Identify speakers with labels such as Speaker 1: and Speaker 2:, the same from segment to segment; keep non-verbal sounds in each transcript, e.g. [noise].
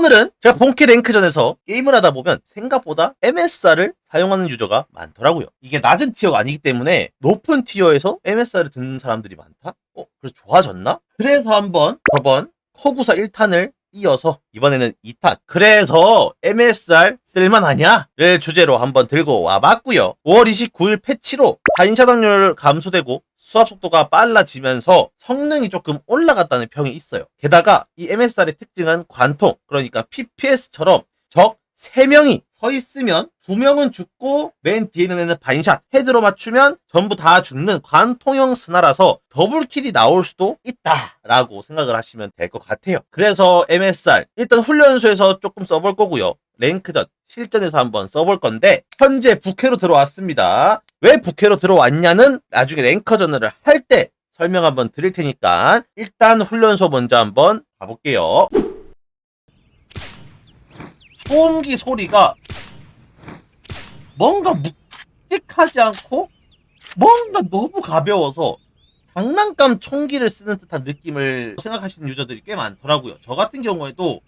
Speaker 1: 오늘은 제가 본캐 랭크전에서 게임을 하다 보면 생각보다 MSR을 사용하는 유저가 많더라고요. 이게 낮은 티어가 아니기 때문에 높은 티어에서 MSR을 듣는 사람들이 많다? 어, 그래서 좋아졌나? 그래서 한번 저번 커구사 1탄을 이어서 이번에는 2탄 그래서 MSR 쓸만하냐를 주제로 한번 들고 와봤고요 5월 29일 패치로 반샷 확률 감소되고 수압 속도가 빨라지면서 성능이 조금 올라갔다는 평이 있어요 게다가 이 MSR의 특징은 관통 그러니까 PPS처럼 적 3명이 서 있으면 2명은 죽고 맨 뒤에 있는 애는 반샷 헤드로 맞추면 전부 다 죽는 관통형 스나라서 더블킬이 나올 수도 있다라고 생각을 하시면 될 것 같아요. 그래서 MSR 일단 훈련소에서 조금 써볼 거고요. 랭크전 실전에서 한번 써볼 건데 현재 부캐로 들어왔습니다. 왜 부캐로 들어왔냐는 나중에 랭커전을 할 때 설명 한번 드릴 테니까 일단 훈련소 먼저 한번 가볼게요. 소음기 소리가 뭔가 묵직하지 않고 뭔가 너무 가벼워서 장난감 총기를 쓰는 듯한 느낌을 생각하시는 유저들이 꽤 많더라고요. 저 같은 경우에도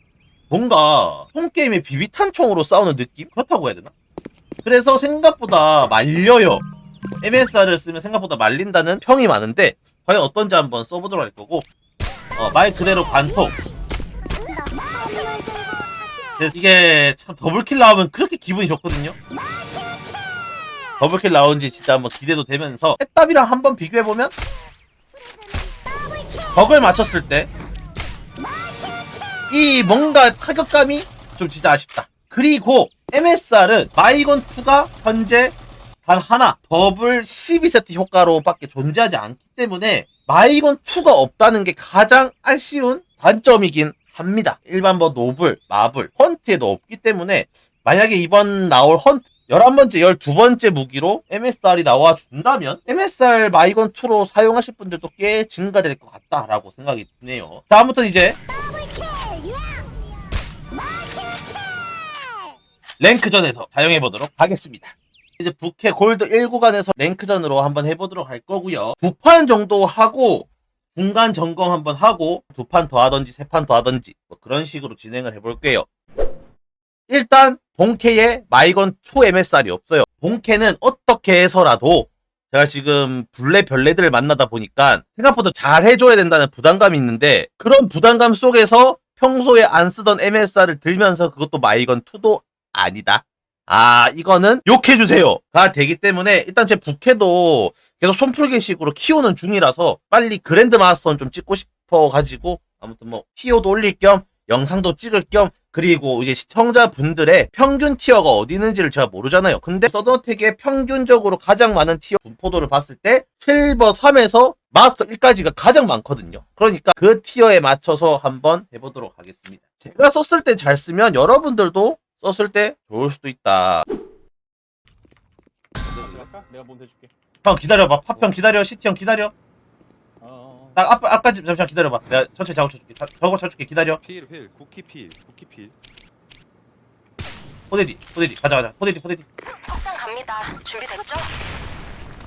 Speaker 1: 뭔가 홈게임의 비비탄 총으로 싸우는 느낌? 그렇다고 해야 되나? 그래서 생각보다 말려요. MSR을 쓰면 생각보다 말린다는 평이 많은데 과연 어떤지 한번 써보도록 할 거고 어, 말 그대로 관통 이게 참 더블킬 나오면 그렇게 기분이 좋거든요. 더블킬 나온지 진짜 한번 기대도 되면서 해답이랑 한번 비교해보면 덕을 맞췄을 때 이 뭔가 타격감이 좀 진짜 아쉽다. 그리고 MSR은 마이건2가 현재 단 하나 더블 12세트 효과로밖에 존재하지 않기 때문에 마이건2가 없다는 게 가장 아쉬운 단점이긴 합니다. 일반 뭐 노블, 마블, 헌트에도 없기 때문에 만약에 이번 나올 헌트 11번째, 12번째 무기로 MSR이 나와 준다면 MSR 마이건2로 사용하실 분들도 꽤 증가될 것 같다라고 생각이 드네요. 다음부터 이제 랭크전에서 사용해 보도록 하겠습니다. 이제 부캐 골드 1구간에서 랭크전으로 한번 해보도록 할 거고요. 두 판 정도 하고 중간 점검 한번 하고 두 판 더 하던지 세 판 더 하던지 뭐 그런 식으로 진행을 해볼게요. 일단 본캐에 마이건 2 MSR이 없어요. 본캐는 어떻게 해서라도 제가 지금 블레 별레들을 만나다 보니까 생각보다 잘 해줘야 된다는 부담감이 있는데 그런 부담감 속에서 평소에 안 쓰던 MSR을 들면서 그것도 마이건 2도 아니다. 아, 이거는 욕해주세요가 되기 때문에 일단 제 부캐도 계속 손풀기식으로 키우는 중이라서 빨리 그랜드 마스터는 좀 찍고 싶어가지고 아무튼 뭐 티어도 올릴 겸 영상도 찍을 겸 그리고 이제 시청자분들의 평균 티어가 어디 있는지를 제가 모르잖아요. 근데 서든어택의 평균적으로 가장 많은 티어 분포도를 봤을 때 실버 3에서 마스터 1까지가 가장 많거든요. 그러니까 그 티어에 맞춰서 한번 해보도록 하겠습니다. 제가 썼을 때 잘 쓰면 여러분들도 썼을 때 좋을 수도 있다.
Speaker 2: 내가 몸 대줄게.
Speaker 1: 형 기다려봐. 팝형 기다려. 시티형 기다려.
Speaker 2: 어, 어.
Speaker 1: 딱 앞, 앞까지 잠시만 기다려봐. 내가 천천히 작업 쳐줄게. 자, 저거 쳐줄게. 기다려.
Speaker 3: 필, 필, 쿠키 필, 쿠키 필.
Speaker 1: 포데디, 포데디. 가자, 가자. 포데디, 포데디.
Speaker 4: 석상 갑니다. 준비됐죠?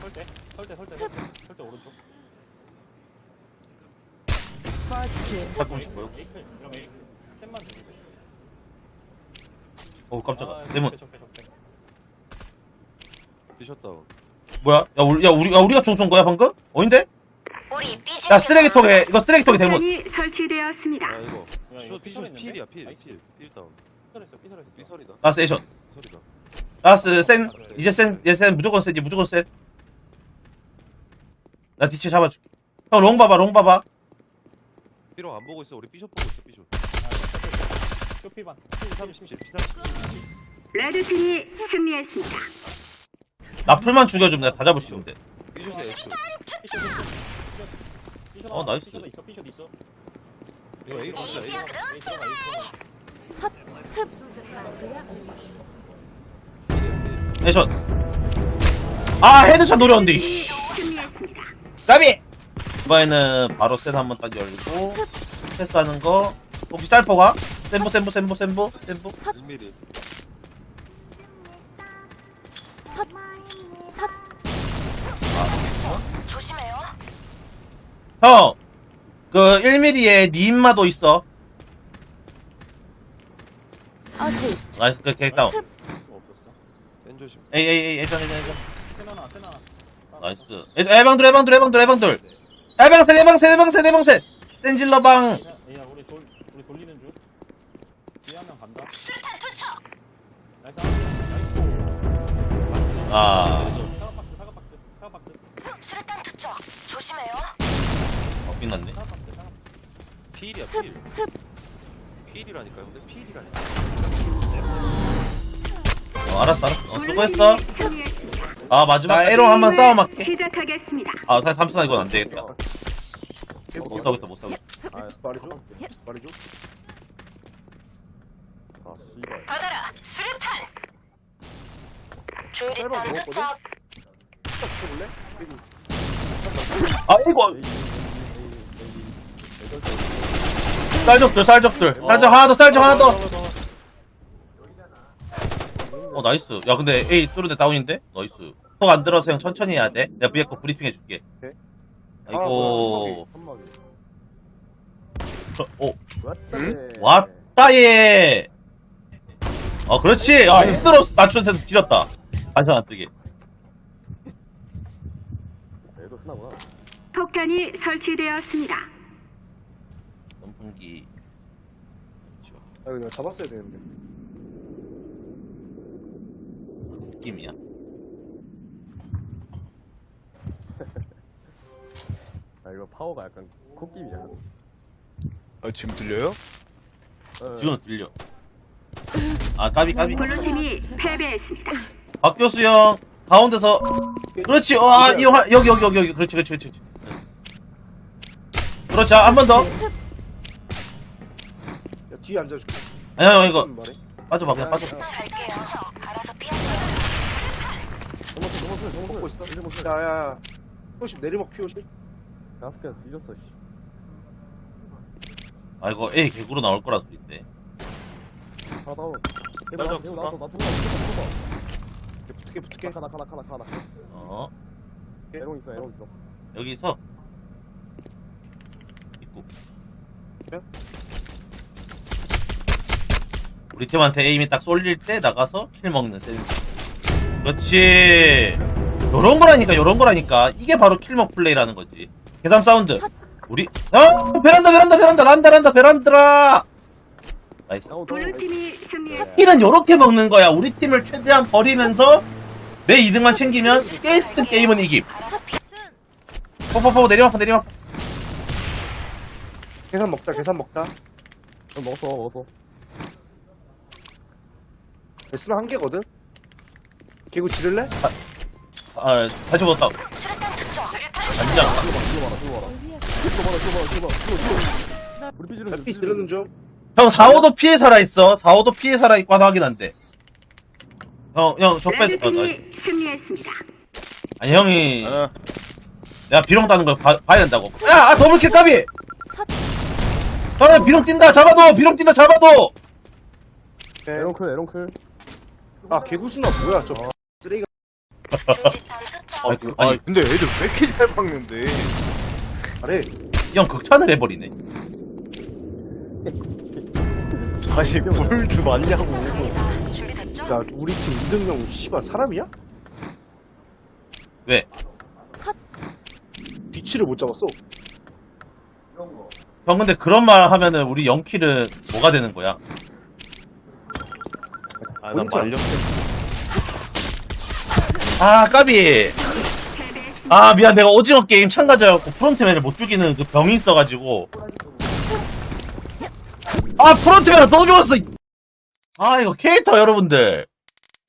Speaker 2: 설대, 설대, 설대, 설대, 설대 오른쪽.
Speaker 1: 잡고 싶어요.
Speaker 2: 에이클, 그럼 에이클. 템만 돼.
Speaker 1: 어우, 깜짝아.
Speaker 2: 아, 적배, 적배.
Speaker 3: 삐셨다.
Speaker 1: 뭐야? 야, 우리, 야, 우리, 야, 우리가 총쏜 거야, 방금? 어인데?
Speaker 4: 우리 삐진
Speaker 1: 야, 쓰레기통에, 이거 쓰레기통에 대문.
Speaker 5: 폭탄이 설치되었습니다.
Speaker 3: 야, 이거. 삐
Speaker 2: 삐설했는데?
Speaker 3: 필이야, 필. 필. 필 다운.
Speaker 2: 삐설했어, 삐설했어.
Speaker 3: 삐설이다.
Speaker 1: 라스트 에이션. 라스트 센. 이제 센, 이제 센. 무조건 센. 이제 무조건 센. 나 뒤치 잡아줄게. 형, 롱 봐봐, 롱 봐봐.
Speaker 3: 삐로 안 보고 있어. 우리 삐ሾ 보고 있어, 삐쇼.
Speaker 2: 쇼피반.
Speaker 3: 필 37, 필 37.
Speaker 5: 레드팀이 승리했습니다.
Speaker 1: 나 풀만 죽여주면 내가 다 잡을 수 있는데.
Speaker 3: 삐쇼.
Speaker 1: 어, 나이스.
Speaker 2: 삐쇼도 있어, 삐쇼도 있어.
Speaker 3: 이거 A 맞아, A.
Speaker 4: 그럼
Speaker 2: 에이, 들어가, 들어가.
Speaker 1: 에이션. 아, 헤드샷 노렸는데, 이씨.
Speaker 5: 승리했습니다.
Speaker 1: 까비! 이번에는 바로 센 한번 딱 열고, 패스하는 거. 혹시 짤퍼가? 센부, 센부, 센부, 센부, 센부.
Speaker 3: 1mm.
Speaker 4: 조심해요.
Speaker 1: 형! 그, 1mm에 니 임마도 있어. 나이스 그 개다운
Speaker 2: 뭐 없었어.
Speaker 3: 센 조심.
Speaker 1: 에이 에이 에이 예전 예전 예전
Speaker 2: 세나나 세나나.
Speaker 1: 나이스 에방둘 에방둘 에방둘 에방둘 에방셋 에방셋 에방셋 에방셋 센질러방
Speaker 2: 에이야, 에이야 우리 돌 우리 돌리는 중. 명 간다.
Speaker 4: 수류탄 투척.
Speaker 2: 나이스. 나이스.
Speaker 1: 아
Speaker 2: 사과박스 사과박스 사과박스
Speaker 4: 수류탄 투척. 조심해요.
Speaker 1: 어, 빗났네
Speaker 2: 사과박스 사과박스.
Speaker 3: 필이야 필. 필이라니까요. 근데 필이라니까.
Speaker 1: 어, 알았어 알았어 어, 수고했어. 아 마지막 에로 한번 싸움할게
Speaker 5: 시작하겠습니다.
Speaker 1: 아 사실 삼순아 이건 안 되겠다 못 싸우겠다 못 싸우겠다
Speaker 2: 아
Speaker 6: 말해줘. 말해줘.
Speaker 2: 아 씨발.
Speaker 4: 받아라. 수류탄. 조율이탄
Speaker 6: 먹었거든?
Speaker 4: 투척.
Speaker 1: 아 이거 쌀적들 쌀적들 쌀적 하나 더 쌀적 하나 더어 나이스 야 근데 A 뚜루데 다운인데 나이스 속안 들어서 형 천천히 해야 돼 내가 위에 거 브리핑 해줄게
Speaker 6: 오케이.
Speaker 1: 아이고 오
Speaker 6: 응?
Speaker 1: 왔다 얘. 어 그렇지. 아 힘들어 맞춘새서 지렸다. 다시 안 뜨게.
Speaker 2: 얘도 쓰나구나.
Speaker 5: 폭탄이 설치되었습니다.
Speaker 1: 선풍기. 그렇죠.
Speaker 6: 아 그냥 잡았어야 되는데.
Speaker 1: 느낌이야. [laughs]
Speaker 2: 아 이거 파워가 약간 코끼리야.
Speaker 7: 아, 지금 들려요?
Speaker 1: 지금 들려. 아 까비 까비.
Speaker 5: 블루팀이 패배했습니다.
Speaker 1: 박 교수 형 가운데서. 그렇지. 어, 아, 이 화, 여기 여기 여기 여기. 그렇지 그렇지 그렇지. 그렇지. 한 번 더.
Speaker 6: 야 뒤에 앉아줄게.
Speaker 1: 아니야 형 이거
Speaker 6: 말해.
Speaker 1: 빠져봐 그냥 빠져.
Speaker 4: 갈게요. 알아서 피하세요. 수류탄.
Speaker 6: 먹고 있어. 야 야 야. 피오십 내리막 피오십.
Speaker 2: 다섯 개나 뒤졌어 씨.
Speaker 1: 아 이거 A 개구로 나올 거라 소리인데.
Speaker 2: 하나 다운.
Speaker 3: 나도
Speaker 2: 나도
Speaker 3: 없어.
Speaker 2: 나도 나도 나도
Speaker 6: 붙게 붙게.
Speaker 2: 나도 나도 나도 나도 나도
Speaker 1: 어
Speaker 2: 에롱 있어 에롱 있어.
Speaker 1: 여기서 있고.
Speaker 6: 네?
Speaker 1: 우리 팀한테 에임이 딱 쏠릴 때 나가서 킬 먹는 센스. 그렇지. 요런 거라니까, 요런 거라니까. 이게 바로 킬먹 플레이라는 거지. 계산 사운드. 우리, 어? 베란다, 베란다, 베란다, 란다, 란다, 베란드라! 나이스.
Speaker 5: 블루팀이 승리했습니다.
Speaker 1: 킬은 요렇게 먹는 거야. 우리 팀을 최대한 버리면서 내 2등만 챙기면 게임, 게임은 이김. 포포포 내리막, 내리막.
Speaker 6: 계산 먹다 계산 먹다.
Speaker 2: 어, 먹었어 먹었어.
Speaker 6: 레슨 한 개거든. 개구 지를래?
Speaker 1: 아, 다시 먹었다. 안장.
Speaker 2: 이거 봐라 이거 봐라 이거 봐라. 이거 봐라 이거 봐라 이거 봐라. 우리 지르는
Speaker 6: 중.
Speaker 1: 형, 4, 5도 피해 살아있어. 4, 5도 피해 살아있고 하나 확인 안 돼. 형, 형, 저 빼, 어, 나-
Speaker 5: 레드팀이 승리했습니다.
Speaker 1: 아니, 형이,
Speaker 7: 아,
Speaker 1: 내가 비룡 따는 걸 봐, 봐야 된다고. 야, 아, 더블킬 까비! 저는 비룡 뛴다, 잡아도! 비룡 뛴다, 잡아도!
Speaker 6: 네.
Speaker 2: 에롱 클 에롱 클.
Speaker 6: 아 개구수나 뭐야 저 쓰레기가.
Speaker 4: 조율이탄 [laughs] 투척.
Speaker 1: 아니, 그,
Speaker 7: 아,
Speaker 1: 아니,
Speaker 7: 근데 애들 왜 이렇게 잘 박는데?
Speaker 6: 잘해.
Speaker 1: 형 극찬을 해버리네.
Speaker 7: 아니, 뭘도.
Speaker 4: 준비됐죠?
Speaker 6: 야 우리 팀 이등명 씨발 사람이야?
Speaker 1: 왜?
Speaker 6: 뒤치를 못 잡았어.
Speaker 1: 형, 근데 그런 말 하면은 우리 영킬은 뭐가 되는 거야?
Speaker 7: 아, 난 말렸어.
Speaker 1: 아, 까비! 아, 미안, 내가 오징어 게임 참가자였고, 프론트맨을 못 죽이는 그 병이 있어가지고. 아, 프론트맨을 또 죽었어! 이- 아, 이거 캐릭터 여러분들.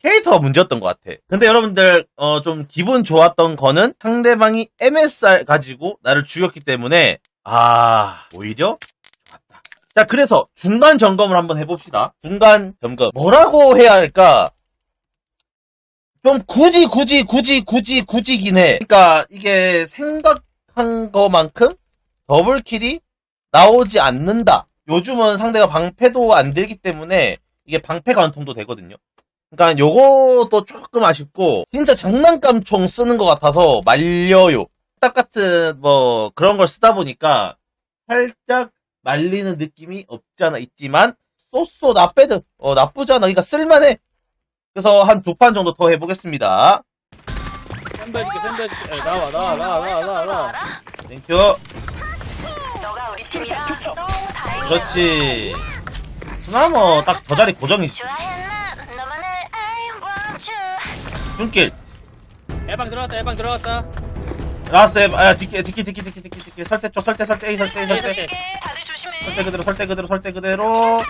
Speaker 1: 캐릭터가 문제였던 것 같아. 근데 여러분들, 어, 좀 기분 좋았던 거는 상대방이 MSR 가지고 나를 죽였기 때문에, 아, 오히려 좋았다. 자, 그래서 중간 점검을 한번 해봅시다. 중간 점검. 뭐라고 해야 할까? 좀 굳이 굳이 굳이 굳이 굳이긴 해. 그러니까 이게 생각한 것만큼 더블킬이 나오지 않는다. 요즘은 상대가 방패도 안 들기 때문에 이게 방패 관통도 되거든요. 그러니까 요것도 조금 아쉽고 진짜 장난감 총 쓰는 것 같아서 말려요. 딱 같은 뭐 그런 걸 쓰다 보니까 살짝 말리는 느낌이 없지 않아 있지만 쏘쏘 나빼드 어 나쁘지 않아. 그러니까 쓸만해. 그래서 한 두 판 정도 더 해보겠습니다.
Speaker 2: 샌드 해줄게 샌드 해줄게 에, 나와 나와 나와 나와 나와 나와.
Speaker 1: 땡큐 그렇지. 스나 뭐딱 저 자리 고정이지. 눈길
Speaker 2: 에방 들어갔다 에방 들어갔다.
Speaker 1: 라스 아 뒷길 뒷길 뒷길 뒷길 뒷길 뒷길 설대 쪽 설대 설대 A 설대 A 설대
Speaker 2: 네.
Speaker 4: 다들 조심해.
Speaker 1: 설대 그대로 설대 그대로 설대 그대로.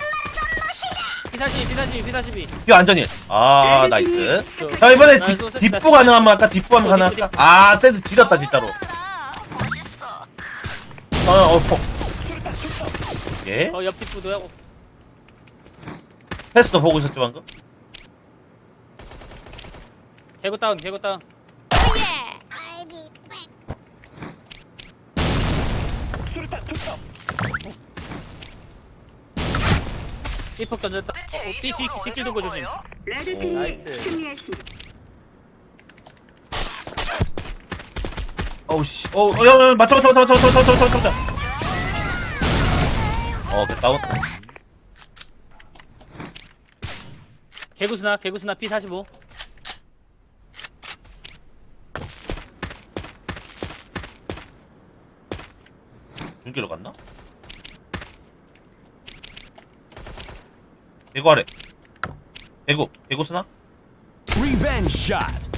Speaker 2: 피사시 피사시 피사시비
Speaker 1: 이 안전일 아 나이스. 자 이번에 뒷- 뒷부 가능하면 할까 뒷부 하면 가능할까? 아 센스 지렸다 진짜로.
Speaker 4: 아, 멋있어.
Speaker 1: 어어 어. 예.
Speaker 2: 어 옆뒷부도 하고.
Speaker 1: 패스도 보고 있었죠 방금?
Speaker 2: 개구 다운 개구 다운. 삐폭 던졌다.
Speaker 4: 도대체
Speaker 2: 어,
Speaker 4: 이
Speaker 2: 뒤, 뒤,
Speaker 4: 언제
Speaker 2: 돌고
Speaker 4: 올
Speaker 2: 조심?
Speaker 5: 레드팀이
Speaker 2: 나이스.
Speaker 5: 승리했습니다.
Speaker 1: 어우 씨. 어우 어, 야, 야, 맞춰 맞춰 맞춰 맞춰 맞춰 맞춰 맞춰 맞춰 어 다운
Speaker 2: 개구스나 개구스나 P45
Speaker 1: 중길로 갔나? 대구 아래 쓰나?
Speaker 8: Revenge shot.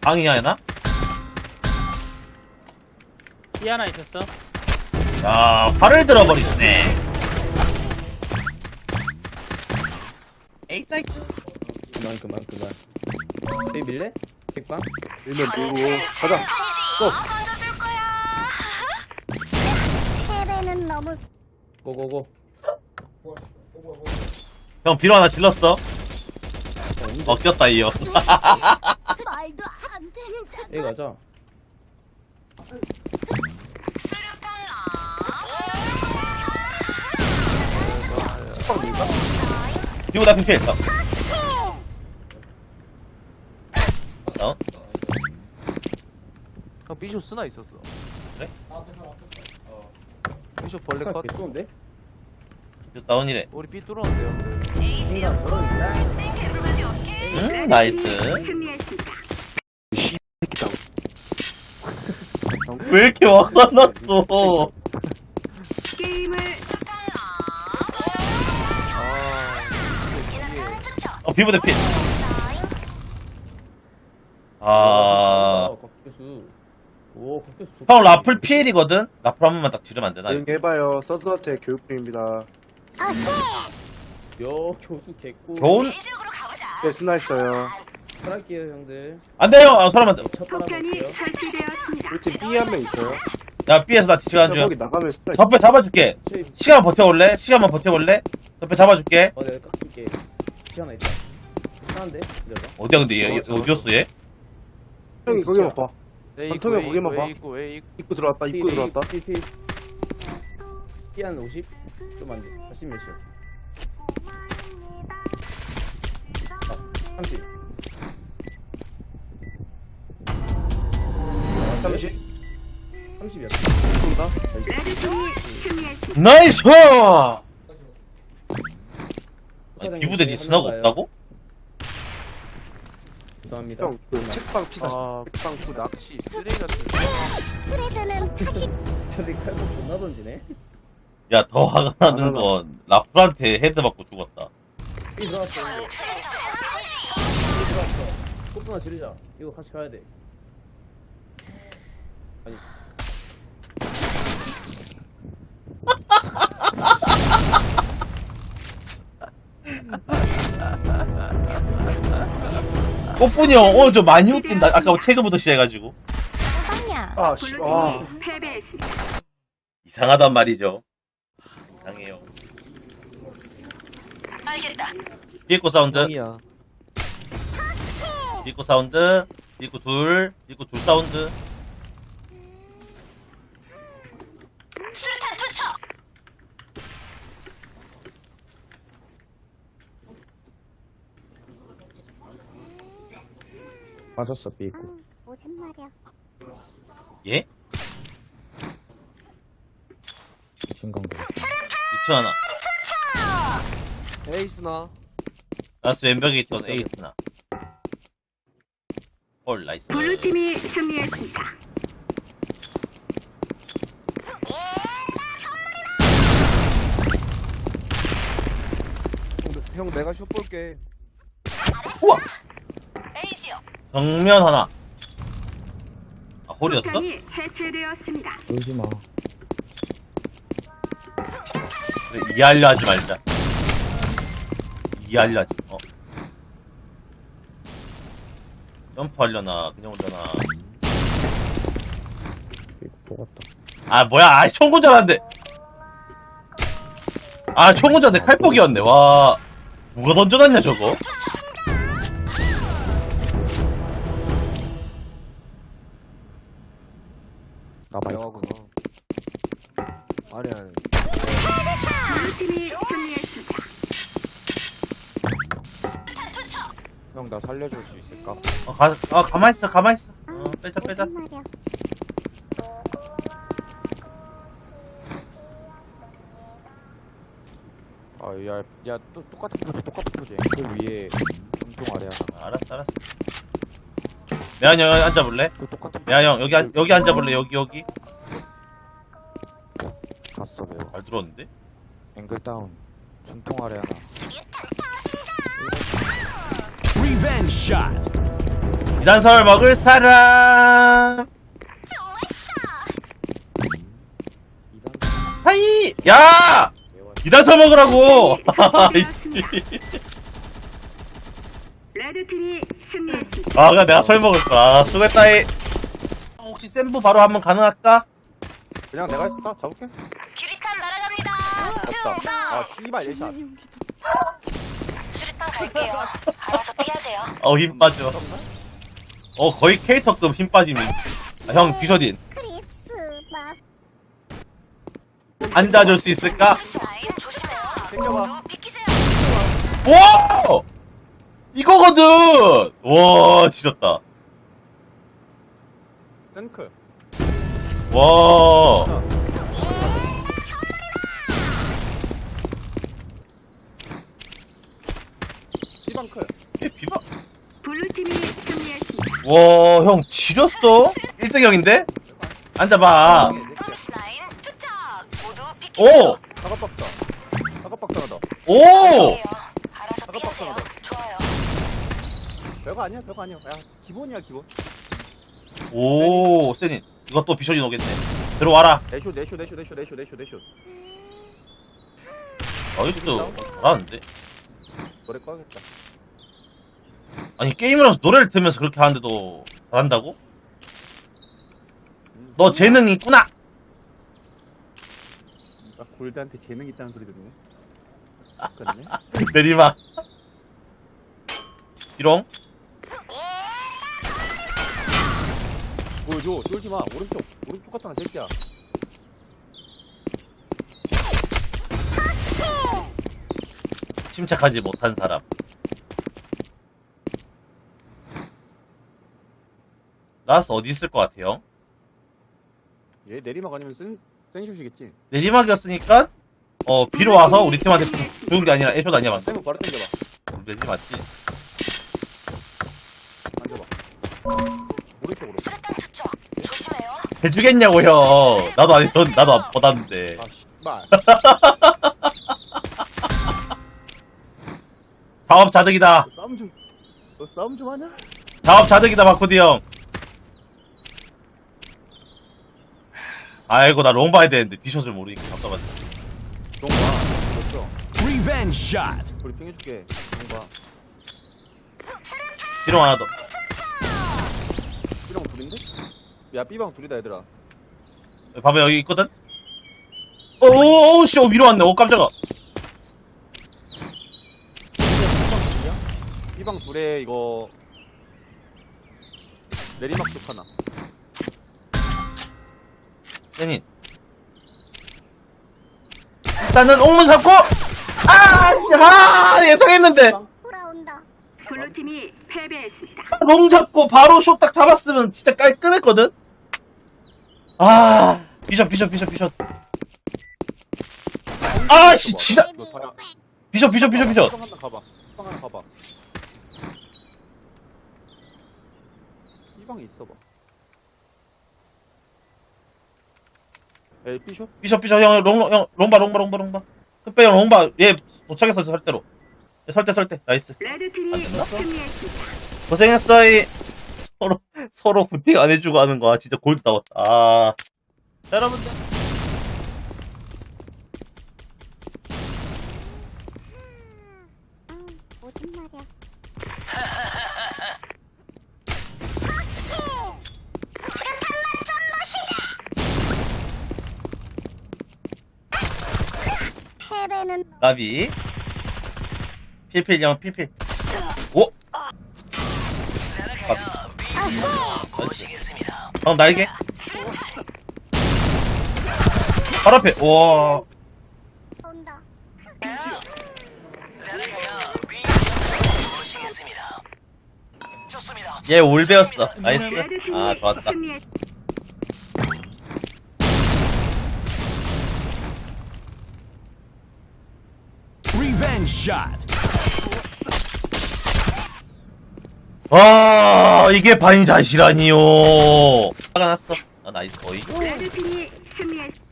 Speaker 1: 방이야 하나?
Speaker 2: B 하나 있었어
Speaker 1: 야 팔을 들어버리시네 에이 사이클
Speaker 2: 그만 그만 그만 저기 밀래? 책방?
Speaker 6: 일면 들고 가자.
Speaker 4: 고. 던져줄 거야. [laughs]
Speaker 5: 패배는 너무
Speaker 2: 고고고
Speaker 1: 형 비로 하나 질렀어 먹겼다 이어
Speaker 5: 말도 안 된다.
Speaker 2: 여기 가자
Speaker 4: 빡빡
Speaker 1: 밀까? 이거 나 금피했다. 어?
Speaker 9: 형 삐쇼 쓰나 있었어
Speaker 1: 그래?
Speaker 9: 삐쇼 벌레 컷
Speaker 2: 개쏘는데?
Speaker 1: 이거 다운이래.
Speaker 9: 우리 삐
Speaker 4: 뚫었는데요
Speaker 1: 음, 나이스. 왜 이렇게 와가 났어? 비보다 피 아... 오형 라플 피엘이거든? 라플 한 번만 딱 지르면 안 되나?
Speaker 6: 조용히 해봐요. 서든한테 교육 중입니다.
Speaker 2: 여 교수 개꿀
Speaker 1: 좋은?
Speaker 4: 가보자.
Speaker 6: 네, 스나 있어요.
Speaker 2: 할게요 형들
Speaker 1: 안 돼요! 아, 사람 안 돼.
Speaker 2: 첫
Speaker 5: 폭탄이
Speaker 2: 빨아볼게요
Speaker 5: 설치되었습니다.
Speaker 6: 우리 팀 B 한 명 있어요.
Speaker 1: 야, B에서 나 뒤치가 안 줘.
Speaker 6: 거기 나가면 스나 있어.
Speaker 1: 적배 잡아줄게. 시간 버텨올래? 시간만 버텨볼래? 적배 잡아줄게.
Speaker 2: 어 내가 깎을게 피 하나 있다 기다려봐
Speaker 1: 어디야, 근데 얘, 얘 어디였어, 얘?
Speaker 6: 형이 거기만 봐.
Speaker 9: A
Speaker 6: 방통에
Speaker 9: 있고, A
Speaker 6: 거기만
Speaker 9: 있고,
Speaker 6: 봐.
Speaker 9: A 있고, A 있고.
Speaker 6: 입구 들어왔다. 입구 들어왔다.
Speaker 2: 피한 50? 좀 안돼 80 몇이었어 아 30
Speaker 6: 잠시.
Speaker 2: 30이었어
Speaker 5: 레드팀이 승리했습니다.
Speaker 1: 나이스! 아니, 기부대지 스나가 없다고?
Speaker 2: 죄송합니다.
Speaker 6: 형, 그 책방 피사.
Speaker 9: 아, 빵그 낚시 쓰레기 같은.
Speaker 5: 패배는 다시
Speaker 2: 저기 칼국 존나 던지네.
Speaker 1: 야, 더 화가 나는 건, 라플한테 헤드 맞고 죽었다.
Speaker 2: 이 들어왔어. 이 들어왔어. 코프나 지르자. 이거 같이 가야 돼. 아니
Speaker 1: 꽃분이 형, 오늘 좀 많이 웃긴다. 아까 뭐 체크부터 시작해가지고.
Speaker 6: 아, 씨. 아.
Speaker 5: 패배했습니다.
Speaker 1: 이상하단 말이죠. 이상해요.
Speaker 4: 알겠다.
Speaker 1: 삐꼬 사운드,
Speaker 9: 형이야.
Speaker 1: 삐꼬 사운드, 삐꼬 둘, 삐꼬 둘 사운드.
Speaker 4: 수류탄 투척.
Speaker 2: 맞았어 삐고
Speaker 5: 무슨 말이야?
Speaker 1: 예?
Speaker 2: 신강도
Speaker 1: 2천 하나.
Speaker 6: 에이스나.
Speaker 1: 라스 왼벽에 있던 에이스나. 헐, 나이스.
Speaker 5: 블루팀이 승리했습니다.
Speaker 6: 형, 형 내가 슛 볼게.
Speaker 1: 우와! 정면 하나. 아, 홀이었어?
Speaker 5: 폭탄이 해체되었습니다.
Speaker 2: 울지 마.
Speaker 1: 그래, 이해하려 하지 말자. 이해하려 하지, 어. 점프하려나, 그냥 오려나.
Speaker 2: 뽑았다.
Speaker 1: 아, 뭐야, 아, 총구전한데. 아, 총구전에 칼폭이었네, 와. 누가 던져놨냐, 저거?
Speaker 2: 살려줄 수 있을까?
Speaker 1: 어, 가, 아, 가만 있어, 가만 있어. 어, 빼자, 빼자.
Speaker 2: 아, 야, 야, 또 똑같은 포즈, 똑같은 포즈. 그 위에 중통 아래 하나.
Speaker 1: 아, 알았어, 알았어. 형, 여기 앉아볼래?
Speaker 2: 그 똑같은
Speaker 1: 매한 형, 여기, 앉- 여기 앉아볼래? 여기, 여기.
Speaker 2: 갔어, 매워.
Speaker 1: 잘 들어왔는데?
Speaker 2: 앵글 다운. 중통 아래 하나.
Speaker 1: 이단설 먹을 사람. 하이! 야! 이단설 먹으라고! [laughs]
Speaker 5: 레드팀이 승리했습니다.
Speaker 1: 아, 그냥 내가 설 먹을 거야. 아, 수고했다이. 혹시 센부 바로 한번 가능할까?
Speaker 6: 그냥 내가 했어. 잡을게.
Speaker 4: 규리탄 날아갑니다. 충성.
Speaker 6: 아, 씨발, 예샷.
Speaker 4: 갈게요. 알아서 피하세요.
Speaker 1: 어, 힘 빠져. 어, 거의 캐릭터급 힘 빠짐이. 아, 형, 비서딘.
Speaker 5: 크리스마스.
Speaker 1: 앉아줄 수 있을까?
Speaker 4: 라인 조심해요.
Speaker 6: 챙겨봐.
Speaker 4: 모두 비키세요.
Speaker 1: 와! 이거거든! 와, 지렸다.
Speaker 6: 탱크.
Speaker 1: 와.
Speaker 6: 피방크.
Speaker 1: 비바.
Speaker 5: 블루팀이 승리했습니다.
Speaker 1: 와, 형, 지렸어? 1등 형인데? 앉아봐.
Speaker 4: 프로미스 라인 투척. 모두.
Speaker 1: 오!
Speaker 6: 사과박사. 사과박사 하다.
Speaker 1: 오!
Speaker 4: 알아서 피하세요. 좋아요.
Speaker 6: 별거 아니야, 별거 아니야. 야, 기본이야, 기본.
Speaker 1: 오, 세닌. 이것도 비셔진 오겠네. 들어와라.
Speaker 6: 내쇼, 내쇼, 내쇼, 내쇼, 내쇼, 내쇼, 내쇼.
Speaker 1: 나이스. 잘하는데?
Speaker 6: 노래 꺼야겠다.
Speaker 1: 아니, 게임을 하면서 노래를 들으면서 그렇게 하는데도 잘한다고? 너 재능 있구나!
Speaker 6: 아, 골드한테 재능 있다는 소리 듣네. 그렇네. [laughs]
Speaker 1: 내리막. 비롱?
Speaker 6: 보여줘, 쫄지 마. 오른쪽, 오른쪽 같잖아, 새끼야.
Speaker 1: 침착하지 못한 사람. 라스 어디 있을 것 같아요?
Speaker 6: 얘 내리막 아니면 센, 센슛이겠지.
Speaker 1: 내리막이었으니까, 어, 비로 와서 우리 팀한테 죽은 게 아니라 애쇼도 아니야, 맞지?
Speaker 6: 쌤은 바로 당겨봐.
Speaker 1: 내지 맞지?
Speaker 6: 만져봐. 오른쪽으로.
Speaker 4: 수류탄 투척. 조심해요.
Speaker 1: 해주겠냐고, 형. 나도 아니, 넌, 나도 안 받았는데.
Speaker 6: 아, 씨발. [laughs]
Speaker 1: 사업 자득이다.
Speaker 6: 너 싸움 좀, 너 싸움 좀 하냐?
Speaker 1: 사업 자득이다, 마코디 형. 아이고, 나 롱 봐야 되는데, 비숏을 모르니까 답답하지.
Speaker 6: 롱 봐. 그렇죠.
Speaker 8: Revenge shot.
Speaker 6: 브리핑 해줄게. 롱 봐.
Speaker 1: 비롱 하나 더.
Speaker 6: B방 둘인데? 야, B방 둘이다, 얘들아.
Speaker 1: 봐봐, 여기 있거든? 오오오, 씨, 어, 위로 왔네. 오, 깜짝아.
Speaker 6: B방 둘에 이거 내리막 쪽 하나.
Speaker 1: 세닌. 일단은 옥문 잡고, 아, 씨, 아, 예상했는데.
Speaker 5: 돌아온다. 블루팀이 패배했습니다.
Speaker 1: 롱 잡고 바로 쇼딱 잡았으면 진짜 깔끔했거든? 아, 비숍, 비숍, 비숍, 비숍. 아, 씨, 지랄.
Speaker 6: 이거 봐야.
Speaker 1: 비숍 비숍 비숍 비숍
Speaker 2: 하나 가봐. 하나 가봐.
Speaker 6: 이 방에 있어봐. 에이, 삐쇼?
Speaker 1: 비숍 비숍 형 롱, 형 롱바 롱바 롱바 롱바. 끝배 형 롱바. 얘 도착했어 설대로. 얘 설대 설대 나이스.
Speaker 5: 레드팀이 승리했습니다.
Speaker 1: 고생했어 이. 서로 [laughs] 서로 부팅 안 해주고 하는 거야 진짜 골드 나왔다 아. 자, 여러분들
Speaker 5: 무슨 말이야? 패배는
Speaker 1: 나비. 필필 형 필필. 오! 형 날개. 바로 앞에. 우와.
Speaker 5: 온다.
Speaker 1: 얘 올배였어. 나이스.
Speaker 5: 레드팀이
Speaker 1: 아 좋았다.
Speaker 5: 승리했.
Speaker 8: Revenge shot.
Speaker 1: 아 이게 반샷이라니요 화가 났어 아 나이스 어이
Speaker 5: 레드팀이 승리했.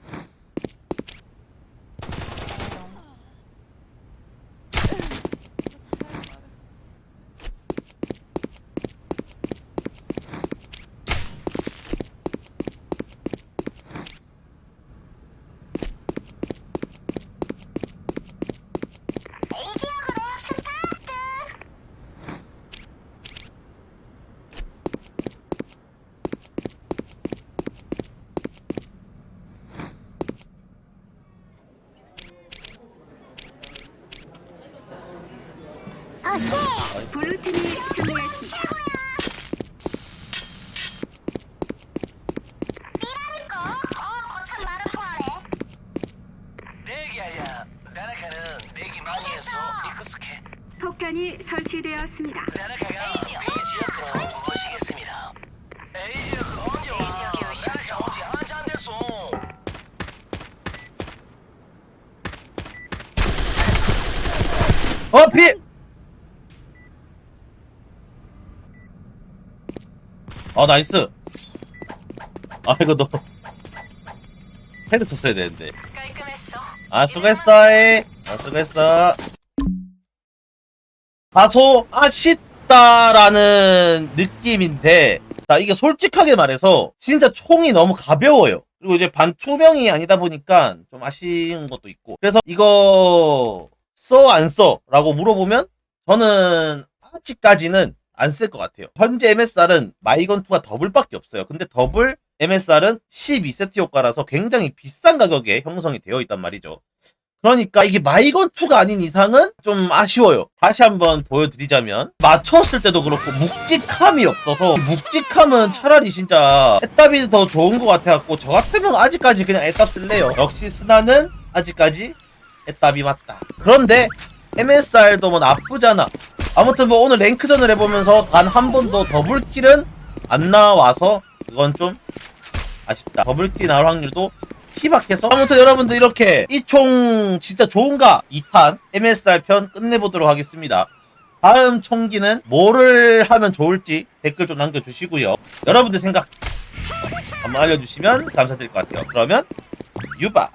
Speaker 5: 블루 팀이 승리했습니다. 폭탄이 설치되었습니다.
Speaker 4: 여기 오셨어.
Speaker 1: 어 필! 아 나이스 아 이거 너 헤드 쳤어야 되는데
Speaker 4: 깔끔했어.
Speaker 1: 아 수고했어 이. 아 수고했어 다소 아쉽다라는 느낌인데 자 이게 솔직하게 말해서 진짜 총이 너무 가벼워요 그리고 이제 반투명이 아니다 보니까 좀 아쉬운 것도 있고 그래서 이거 써 안 써? 라고 물어보면 저는 아직까지는 안 쓸 것 같아요 현재 MSR은 마이건2가 더블밖에 없어요 근데 더블 MSR은 12세트 효과라서 굉장히 비싼 가격에 형성이 되어 있단 말이죠 그러니까 이게 마이건2가 아닌 이상은 좀 아쉬워요. 다시 한번 보여드리자면 맞췄을 때도 그렇고 묵직함이 없어서 묵직함은 차라리 진짜 애답이 더 좋은 것 같아갖고 저 같으면 아직까지 그냥 애답 쓸래요. 역시 스나는 아직까지 애답이 맞다. 그런데 MSR도 뭐 나쁘잖아. 아무튼 뭐 오늘 랭크전을 해보면서 단 한 번도 더블킬은 안 나와서 그건 좀 아쉽다. 더블킬 나올 확률도 희박해서 아무튼 여러분들 이렇게 이 총 진짜 좋은가 2탄 MSR 편 끝내보도록 하겠습니다. 다음 총기는 뭐를 하면 좋을지 댓글 좀 남겨주시고요. 여러분들 생각 한번 알려주시면 감사드릴 것 같아요. 그러면 유바